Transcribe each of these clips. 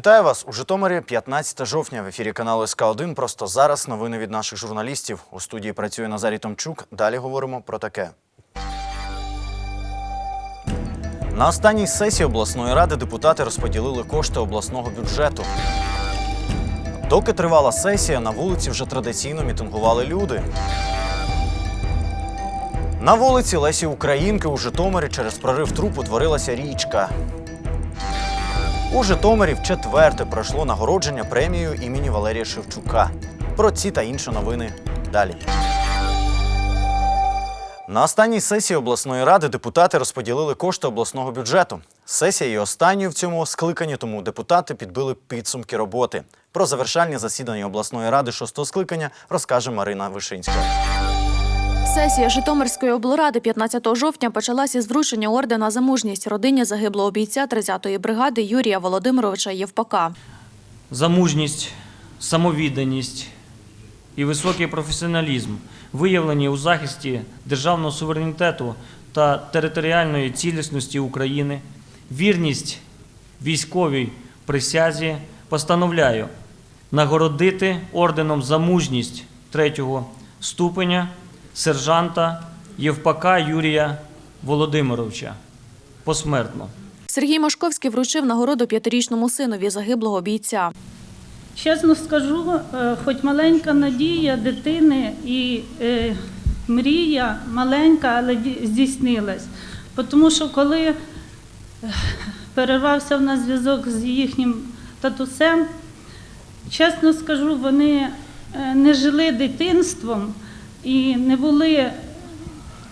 Вітаю вас у Житомирі 15 жовтня в ефірі каналу СК 1 Просто зараз новини від наших журналістів. У студії працює Назарій Томчук. Далі говоримо про таке. На останній сесії обласної ради депутати розподілили кошти обласного бюджету. Доки тривала сесія, на вулиці вже традиційно мітингували люди. На вулиці Лесі Українки у Житомирі через прорив труб утворилася річка. У Житомирі вчетверте пройшло нагородження премією імені Валерія Шевчука. Про ці та інші новини далі. На останній сесії обласної ради депутати розподілили кошти обласного бюджету. Сесія є останньою в цьому скликанні, тому депутати підбили підсумки роботи. Про завершальні засідання обласної ради шостого скликання розкаже Марина Вишинська. Сесія Житомирської облради 15 жовтня почалася з вручення ордена за мужність родині загиблого бійця 30-ї бригади Юрія Володимировича Євпака. за мужність, самовідданість і високий професіоналізм, виявлені у захисті державного суверенітету та територіальної цілісності України, вірність військовій присязі, постановляю нагородити орденом за мужність третього ступеня сержанта Євпака Юрія Володимировича посмертно. Сергій Машковський вручив нагороду п'ятирічному синові загиблого бійця. Чесно скажу, е, хоч маленька надія дитини і е, мрія маленька, але здійснилась. Тому що коли е, перервався в нас зв'язок з їхнім татусем, чесно скажу, вони не жили дитинством і не були,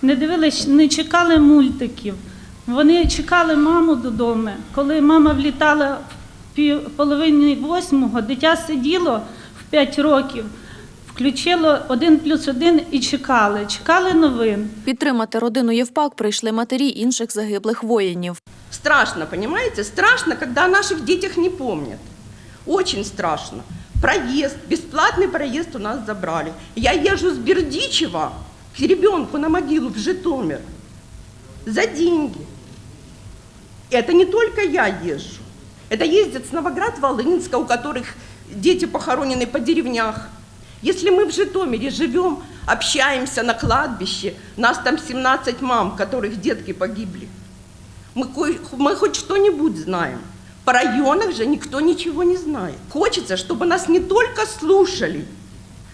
не дивились, не чекали мультиків. Вони чекали маму додому. Коли мама влітала в половині восьмого, дитя сиділо в п'ять років, включило один плюс один і чекали. Чекали новин. Підтримати родину Євпак прийшли матері інших загиблих воїнів. Страшно, понимаете? Страшно, о наших детях не помнят. Очень страшно. Проезд, бесплатный проезд у нас забрали. Я езжу с Бердичева к ребенку на могилу в Житомир за деньги. Это не только я езжу. Это ездят с Новоград-Волынска, у которых дети похоронены по деревнях. Если мы в Житомире живем, общаемся на кладбище, нас там 17 мам, которых детки погибли. Мы, мы хоть что-нибудь знаем. По районах же никто ничего не знает. Хочется, чтобы нас не только слушали,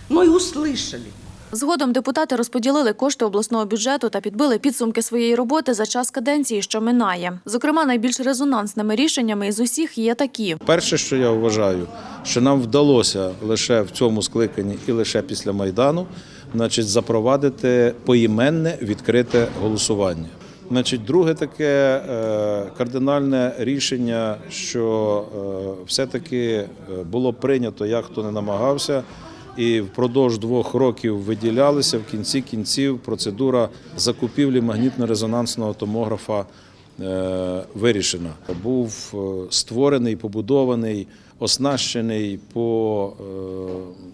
но и услышали. Згодом депутати розподілили кошти обласного бюджету та підбили підсумки своєї роботи за час каденції, що минає. Зокрема, найбільш резонансними рішеннями із усіх є такі. Перше, що я вважаю, що нам вдалося лише в цьому скликанні і лише після Майдану, значить, запровадити поіменне відкрите голосування. Значить, друге таке е, кардинальне рішення, що е, все-таки е, було прийнято, як хто не намагався, і впродовж двох років виділялися в кінці кінців процедура закупівлі магнітно-резонансного томографа вирішена. Був створений, побудований, оснащений по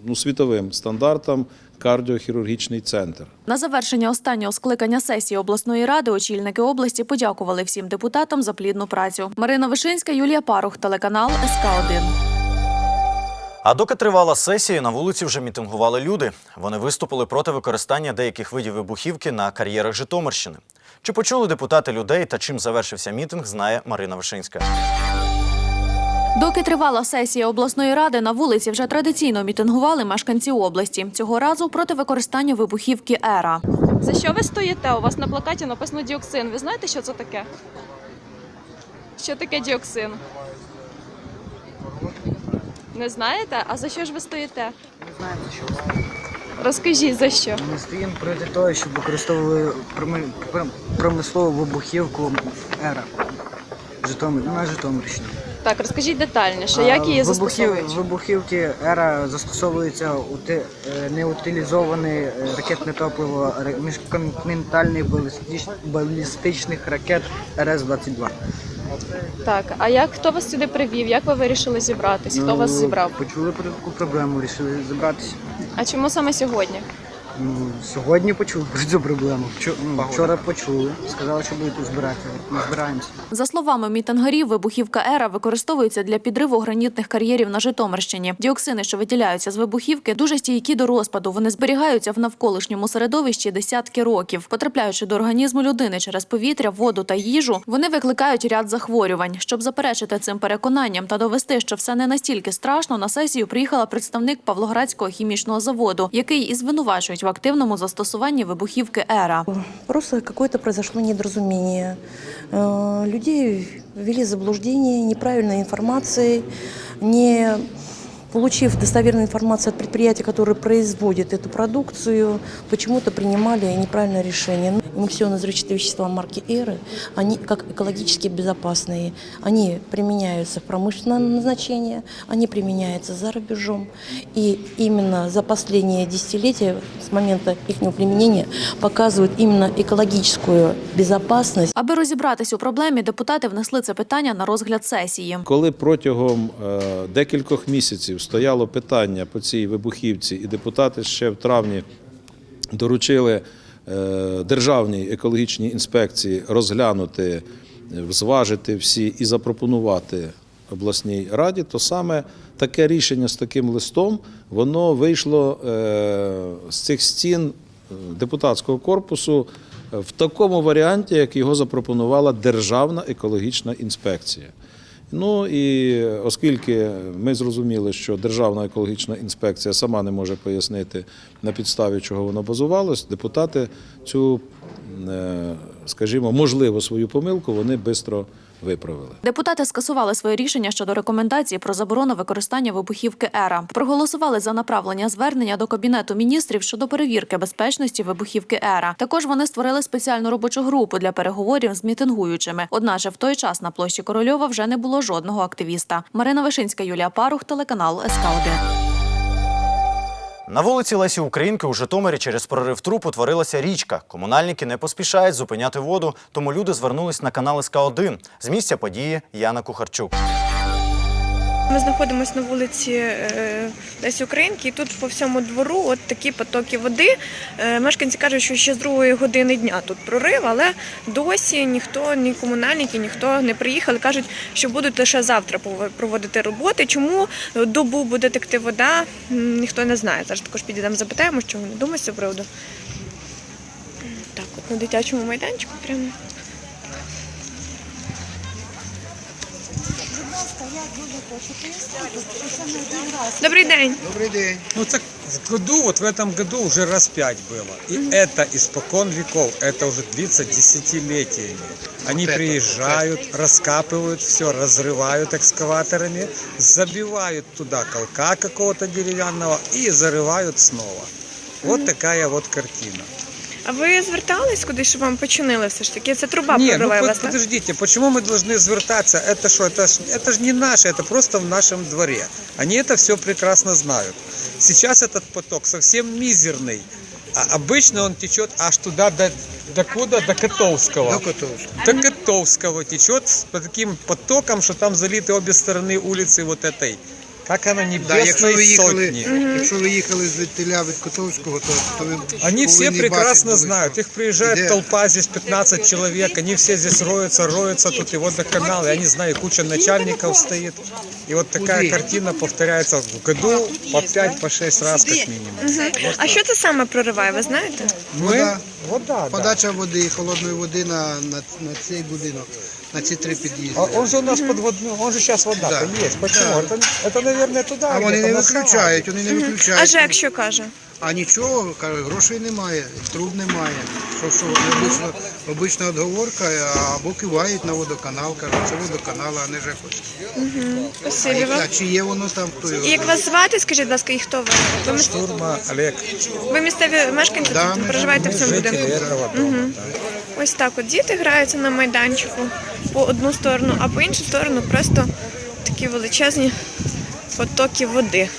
ну, світовим стандартам кардіохірургічний центр. На завершення останнього скликання сесії обласної ради очільники області подякували всім депутатам за плідну працю. Марина Вишинська, Юлія Парух, телеканал СК 1 А доки тривала сесія, на вулиці вже мітингували люди. Вони виступили проти використання деяких видів вибухівки на кар'єрах Житомирщини. Чи почули депутати людей та чим завершився мітинг, знає Марина Вишинська. Доки тривала сесія обласної ради, на вулиці вже традиційно мітингували мешканці області. Цього разу проти використання вибухівки ера. За що ви стоїте? У вас на плакаті написано діоксин. Ви знаєте, що це таке? Що таке діоксин? Не знаєте? А за що ж ви стоїте? Не знаємо, що. Розкажіть за що. Ми стоїмо проти того, щоб використовували проми- промислову вибухівку ера. Житомир, на Житомирщині. Так, розкажіть детальніше, як її застосовують? Вибухівки ера застосовується ути- е, неутилізоване ракетне топливо міжконтинентальних балістичних ракет РС-22. Так, а як хто вас сюди привів? Як ви вирішили зібратись? Хто вас Ну, зібрав? Почули про таку проблему, вирішили зібратися. А чому саме сьогодні? Ну, сьогодні почули про цю проблему. Вчо- ну, Вчора почули. Сказали, що будуть збирати. Ми збираємося. За словами мітингарів, вибухівка ера використовується для підриву гранітних кар'єрів на Житомирщині. Діоксини, що виділяються з вибухівки, дуже стійкі до розпаду. Вони зберігаються в навколишньому середовищі десятки років. Потрапляючи до організму людини через повітря, воду та їжу, вони викликають ряд захворювань. Щоб заперечити цим переконанням та довести, що все не настільки страшно, на сесію приїхала представник Павлоградського хімічного заводу, який і звинувачують в активному застосуванні вибухівки ера. Просто какое-то произошло недоразумение. Э, Людей ввели заблуждення заблуждение неправильной информацией, не получив достоверную информацию от предприятия, которое производит эту продукцию, почему-то принимали неправильное решение Эмиссионные взрывчатые вещества марки «Эры», они как экологически безопасные. Они применяются в промышленное назначение, они применяются за рубежом. И именно за последние десятилетия, с момента их применения, показывают именно экологическую безопасность. Аби розібратись у проблемі, депутати внесли це питання на розгляд сесії. Коли протягом е, декількох місяців стояло питання по цій вибухівці, і депутати ще в травні доручили е, Державній екологічній інспекції розглянути, е, зважити всі і запропонувати обласній раді, то саме таке рішення з таким листом воно вийшло е, з цих стін е, депутатського корпусу в такому варіанті, як його запропонувала Державна екологічна інспекція. Ну і оскільки ми зрозуміли, що Державна екологічна інспекція сама не може пояснити на підставі чого воно базувалось, депутати цю, скажімо, можливо свою помилку вони швидко виправили. Депутати скасували своє рішення щодо рекомендації про заборону використання вибухівки ера. Проголосували за направлення звернення до кабінету міністрів щодо перевірки безпечності вибухівки ера. Також вони створили спеціальну робочу групу для переговорів з мітингуючими. Одначе в той час на площі Корольова вже не було жодного активіста. Марина Вишинська, Юлія Парух, телеканал СК 1 На вулиці Лесі Українки у Житомирі через прорив труб утворилася річка. Комунальники не поспішають зупиняти воду, тому люди звернулись на канал СК1. З місця події Яна Кухарчук. Ми знаходимося на вулиці е, Лесі Українки, і тут по всьому двору от такі потоки води. Е, Мешканці кажуть, що ще з другої години дня тут прорив, але досі ніхто, ні комунальники, ніхто не приїхали. Кажуть, що будуть лише завтра проводити роботи. Чому добу буде текти вода, ніхто не знає. Зараз також підійдемо, запитаємо, що вони думають з приводу. Так, от на дитячому майданчику прямо. Добрий день. Добрый день. Ну так в году, вот в этом году уже раз пять было. И это испокон веков, это уже длится десятилетиями. Они это, приезжают, раскапывают все, разрывают экскаваторами, забивают туда колка какого-то деревянного и зарывают снова. Вот такая вот картина. А ви звертались кудись, щоб вам починили все ж таки? Це труба Не, ну прориває под- вас, так? подождите, почему мы должны звертаться? Это что, это ж, это ж не наше, это просто в нашем дворе. Они это все прекрасно знают. Сейчас этот поток совсем мизерный. А обычно он течет аж туда, до, до куда? До Котовского. До Котовского. До Котовского течет с- по таким потокам, что там залиты обе стороны улицы вот этой. Как она Да, ви їхали, сотни. якщо ви їхали з Теля від Котовського, то, то ви Они все повинні прекрасно бачити, знают. Их приезжает Где? толпа, здесь 15 человек. Они все здесь роются, роются тут и водоканал. Я не знаю, куча начальников стоит. И вот такая Куди? картина повторяется в году по 5, по 6 раз как минимум. А що це саме прориває, ви знаєте? Вода, Вода, да. подача води, холодної води на, на, на цей будинок, на ці три під'їзди. А Он же у нас подводной, он же сейчас вода Да. есть. Почему? Да. Это, это, наверное, туда А вони не виключають, вони не виключають. А ЖЕК що каже? А нічого, каже, грошей немає, труб немає. Що, що, обично, обична отговорка, або кивають на водоканал, кажуть, це водоканал, а не ЖЕК. Спасибі вам. А чи є воно там, хто його? І як вас звати, скажіть, будь ласка, і хто ви? Ви, міс- Штурма Олег. ви місцеві мешканці, Да, ми- проживаєте в цьому Жители будинку? этого дома. да. Ось так от діти граються на майданчику по одну сторону, а по іншу сторону просто такі величезні потоки води.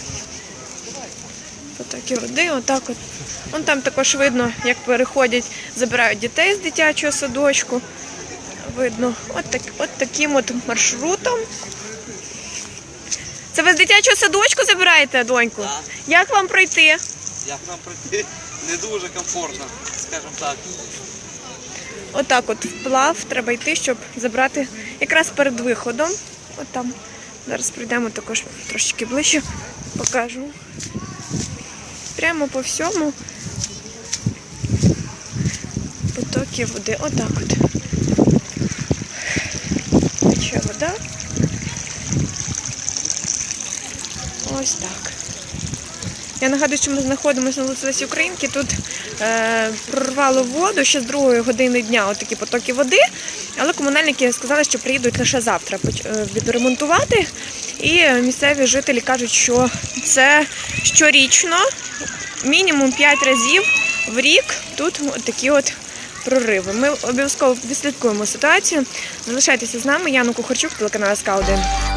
Потоки води, отак от. Вон там також видно, як переходять, забирають дітей з дитячого садочку. Видно, от, так, от таким от маршрутом. Це ви з дитячого садочку забираєте, доньку? Як вам пройти? Як нам пройти? не дуже комфортно, скажімо так. Отак от вплав треба йти, щоб забрати якраз перед виходом. От там. Зараз прийдемо також трошечки ближче, покажу. Прямо по всьому потоки води. Отак от. Тече вода. Ось так. Я нагадую, що ми знаходимося на вулиці Українки. Тут прорвало воду ще з другої години дня, отакі потоки води. Але комунальники сказали, що приїдуть лише завтра е, відремонтувати. І місцеві жителі кажуть, що це щорічно, мінімум 5 разів в рік тут такі от прориви. Ми обов'язково відслідкуємо ситуацію. Залишайтеся з нами. Яна Кухарчук, телеканал СК 1